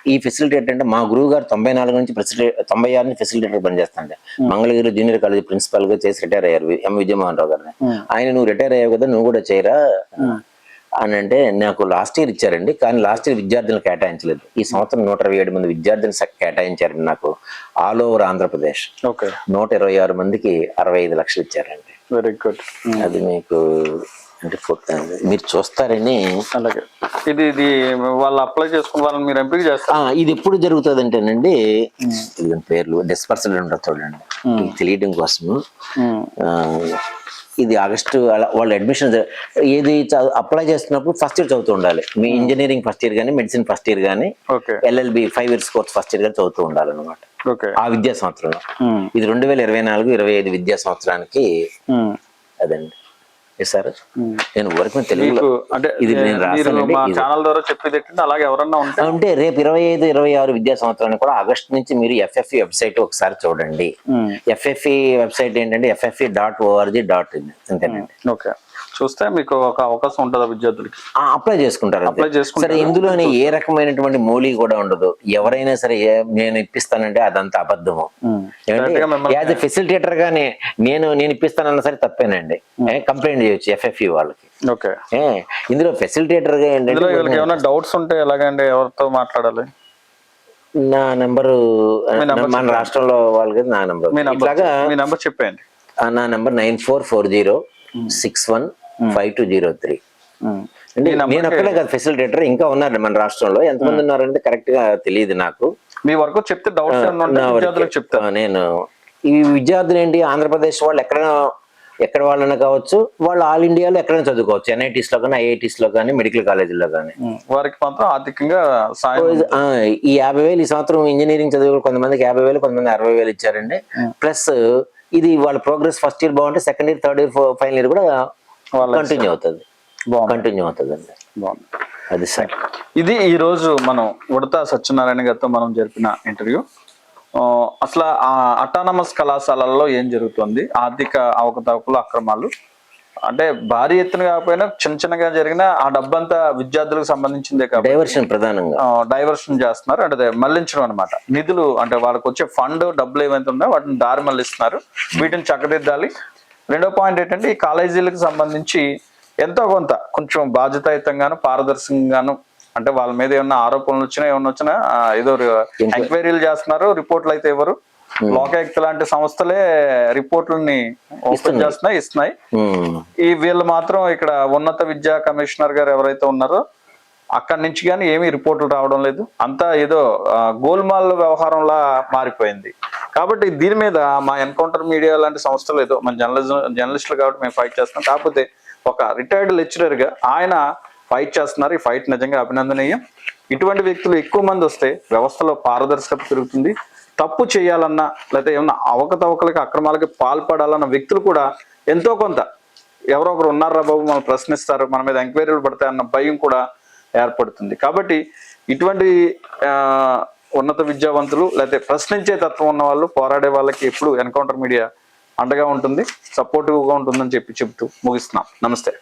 ఈ ఫెసిలిటేటర్ అంటే మా గురువు గారు తొంభై నాలుగు నుంచి ఫెసిలిటే తొంభై ఆరు నుంచి ఫెసిలిటేటర్ పనిచేస్తాండి మంగళగిరి జూనియర్ కాలేజ్ ప్రిన్సిపల్గా చేసి రిటైర్ అయ్యారు ఎం. విజయమోహన్ రావు గారిని. Hmm. ఆయన నువ్వు రిటైర్ అయ్యావు కదా నువ్వు కూడా చేయరా? అని అంటే నాకు లాస్ట్ ఇయర్ ఇచ్చారండి కానీ లాస్ట్ ఇయర్ విద్యార్థులను కేటాయించలేదు. ఈ సంవత్సరం నూట ఇరవై ఏడు మంది విద్యార్థులను కేటాయించారండి నాకు ఆల్ ఓవర్ ఆంధ్రప్రదేశ్. ఓకే. నూట ఇరవై ఆరు మందికి అరవై ఐదు లక్షలు ఇచ్చారండి. వెరీ గుడ్ అది మీకు అంటే మీరు చూస్తారని అలాగే. ఇది ఇది వాళ్ళు అప్లై చేసుకున్న వాళ్ళని మీరు ఎంపిక చేస్తారు? ఇది ఎప్పుడు జరుగుతుంది అంటేనండి ఇది పేర్లు? డిస్పర్సల్ ఉంటుంది చూడండి. ఇది తెలియడం ఆ, ఇది ఆగస్టు అలా వాళ్ళు అడ్మిషన్ ఏది అప్లై చేస్తున్నప్పుడు ఫస్ట్ ఇయర్ చదువుతూ ఉండాలి. మీ ఇంజనీరింగ్ ఫస్ట్ ఇయర్ కానీ మెడిసిన్ ఫస్ట్ ఇయర్ కానీ LLB five years course first year కానీ చదువుతూ ఉండాలన్నమాట. ఆ విద్యా సంవత్సరంలో. ఉమ్, ఇది రెండు వేల ఇరవై నాలుగు ఇరవై ఐదు విద్యా సంవత్సరానికి ఉమ్, అదండి. సార్ ఉమ్. నేను తెలుగులో మీకు అంటే ఇది నేను. ఛానల్ ద్వారా చెప్పేది అలాగే ఎవరన్నా ఉంటే అంటే రేపు ఇరవై ఐదు ఇరవై ఆరు విద్యా సంవత్సరానికి కూడా ఆగస్ట్ నుంచి మీరు ఎఫ్ఎఫ్ఈ వెబ్సైట్ ఒకసారి చూడండి. ఎఫ్ఎఫ్ఈ వెబ్సైట్ ఏంటంటే FFE dot ORG dot in అంతేనండి. ఓకే చూస్తే మీకు ఒక అవకాశం ఉంటుంది విద్యార్థులకి. అప్లై చేసుకుంటారు. Apply చేసుకుంటారు. సరే ఇందులోనే ఏ రకమైనటువంటి మూలి కూడా ఉండదు. ఎవరైనా సరే నేను ఇప్పిస్తానంటే అదంతా అబద్ధము. యాజ్ ఎ ఫెసిలిటేటర్ గానే నేను నేను ఇప్పిస్తానన్నా సరే తప్పేనండి. కంప్లైంట్ చేయొచ్చు ఎఫ్ఎఫ్ఈ వాళ్ళకి. ఓకే. ఇందులో ఫెసిలిటేటర్గా ఇందులో ఏంటంటే ఏమైనా డౌట్స్ ఉంటే ఎలాగండి? ఎవరితో మాట్లాడాలి? నా నెంబరు మన రాష్ట్రంలో వాళ్ళకి నా నెంబర్. ఇట్లాగా మీ నంబర్ చెప్పండి నా number nine four four zero six one five two zero three నేను ఒక్కడే కాదు ఫెసిలిటేటర్ ఇంకా ఉన్నారు మన రాష్ట్రంలో. ఎంతమంది ఉన్నారంటే కరెక్ట్గా తెలియదు నాకు. మీ వరకు చెప్తే డౌట్స్ చెప్తారు ఆ, నేను ఈ విద్యార్థులు ఏంటి ఆంధ్రప్రదేశ్ వాళ్ళు ఎక్కడైనా ఎక్కడ వాళ్ళైనా కావచ్చు వాళ్ళు ఆల్ ఇండియాలో ఎక్కడైనా చదువుకోవచ్చు. ఎన్ఐటీస్లో కానీ ఐఐటీస్లో కానీ మెడికల్ కాలేజీలో కానీ. ఉమ్, వారికి మాత్రం ఆర్థికంగా ఈ యాభై వేలు ఈ సంవత్సరం ఇంజనీరింగ్ చదివే కొంతమందికి యాభై వేలు కొంతమంది అరవై వేలు ఇచ్చారండి. ప్లస్ ఇది వాళ్ళ ప్రోగ్రెస్ ఫస్ట్ ఇయర్ బాగుంటే second year third year final year కూడా కంటిన్యూ అవుతుంది. కంటిన్యూ అవుతుందండి. బాగుంది. అది సార్. ఇది ఈ రోజు మనం ఉడత సత్యనారాయణ గారితో మనం జరిపిన ఇంటర్వ్యూ. అసలు ఆ అటానమస్ కళాశాలల్లో ఏం జరుగుతుంది? ఆర్థిక అవకతవకలు అక్రమాలు. అంటే భారీ ఎత్తున కాకపోయినా చిన్న చిన్నగా జరిగిన ఆ డబ్బంతా విద్యార్థులకు సంబంధించిందే కాబట్టి డైవర్షన్ ప్రధానంగా. డైవర్షన్ చేస్తున్నారు. అంటే మళ్ళించడం అనమాట నిధులు అంటే వాళ్ళకి వచ్చే ఫండ్ డబ్బులు ఏవైతే ఉన్నాయో వాటిని దారి మళ్ళిస్తున్నారు. వీటిని చక్కదిద్దాలి. రెండో పాయింట్ ఏంటంటే ఈ కాలేజీలకు సంబంధించి ఎంతో కొంత కొంచెం బాధ్యతాయుతంగాను పారదర్శకంగాను అంటే వాళ్ళ మీద ఏమన్నా ఆరోపణలు వచ్చినా ఏమన్నా వచ్చినా ఏదో ఎంక్వైరీలు చేస్తున్నారు రిపోర్ట్లు అయితే ఎవరు? లోకాయుక్త లాంటి సంస్థలే రిపోర్ట్లని ఓపెన్ చేస్తున్నాయి ఇస్తున్నాయి. ఈ వీళ్ళు మాత్రం ఇక్కడ ఉన్నత విద్యా కమిషనర్ గారు ఎవరైతే ఉన్నారో అక్కడి నుంచి కానీ ఏమీ రిపోర్టులు రావడం లేదు. అంతా ఏదో గోల్మాల్ వ్యవహారంలా మారిపోయింది. కాబట్టి దీని మీద మా ఎన్కౌంటర్ మీడియా లాంటి సంస్థలు ఏదో మన జర్నలిజం జర్నలిస్టులు కాబట్టి మేము ఫైట్ చేస్తున్నాం. కాకపోతే ఒక రిటైర్డ్ లెక్చరర్గా ఆయన ఫైట్ చేస్తున్నారు. ఈ ఫైట్ నిజంగా అభినందనీయం. ఇటువంటి వ్యక్తులు ఎక్కువ మంది వస్తే వ్యవస్థలో పారదర్శకత పెరుగుతుంది. తప్పు చేయాలన్నా లేకపోతే ఏమన్నా అవకతవకలకి అక్రమాలకి పాల్పడాలన్న వ్యక్తులు కూడా ఎంతో కొంత ఎవరో ఒకరు ఉన్నారా బాబు మనం ప్రశ్నిస్తారు. మన మీద ఎంక్వైరీలు పడతాయన్న భయం కూడా ఏర్పడుతుంది. కాబట్టి ఇటువంటి ఉన్నత విద్యావంతులు లేకపోతే ప్రశ్నించే తత్వం ఉన్న వాళ్ళు పోరాడే వాళ్ళకి ఎప్పుడు ఎన్కౌంటర్ మీడియా అండగా ఉంటుంది సపోర్టివ్గా ఉంటుందని చెప్పి చెప్తూ ముగిస్తున్నాం. నమస్తే.